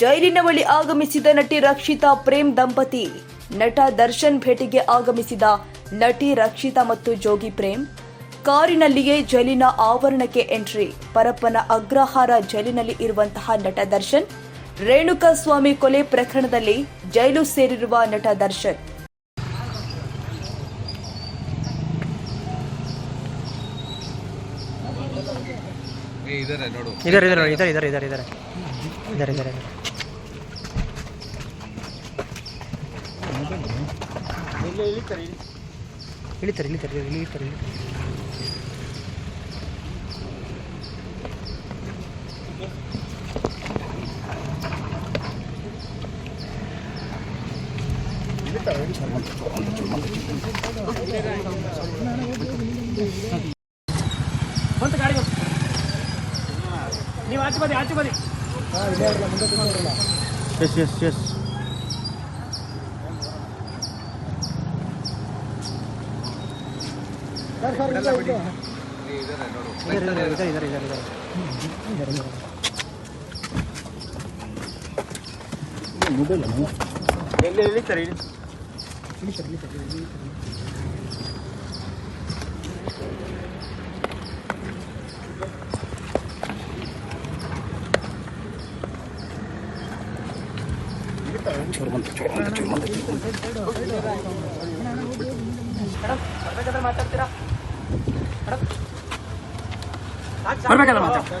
ಜೈಲಿನ ಬಳಿ ಆಗಮಿಸಿದ ನಟಿ ರಕ್ಷಿತಾ ಪ್ರೇಮ್ ದಂಪತಿ. ನಟ ದರ್ಶನ್ ಭೇಟಿಗೆ ಆಗಮಿಸಿದ ನಟಿ ರಕ್ಷಿತಾ ಮತ್ತು ಜೋಗಿ ಪ್ರೇಮ್. ಕಾರಿನಲ್ಲಿಯೇ ಜೈಲಿನ ಆವರಣಕ್ಕೆ ಎಂಟ್ರಿ. ಪರಪ್ಪನ ಅಗ್ರಹಾರ ಜೈಲಿನಲ್ಲಿ ಇರುವಂತಹ ನಟ ದರ್ಶನ್. ರೇಣುಕಾ ಸ್ವಾಮಿ ಕೊಲೆ ಪ್ರಕರಣದಲ್ಲಿ ಜೈಲು ಸೇರಿರುವ ನಟ ದರ್ಶನ್. ಇದಾರೆ ನೋಡು. ಇದಾರೆ ಇದಾರೆ ಇದಾರೆ ಇದಾರೆ ಇದಾರೆ. ಇದ್ದಾರೆ ಇದ್ದಾರೆ ಇಳಿತಾರೆ ಇಳಿತಾರೆ ಇಳಿತಾರೆ ಇಳಿತಾರೆ ಬಂತು ಗಾಡಿ ನೀವು ಆಚೆ ಬದಿ ಆಚೆ ಬದಿ Yes, yes, yes. ¿Qué es eso? ¿Qué es eso? ಬರ್ಬೇಕಾದ್ರೆ ಮಾತಾಡ್ತೀರಾ ಬರ್ಬೇಕಾದ್ರೆ ಮಾತಾಡ್ತೀರಾ?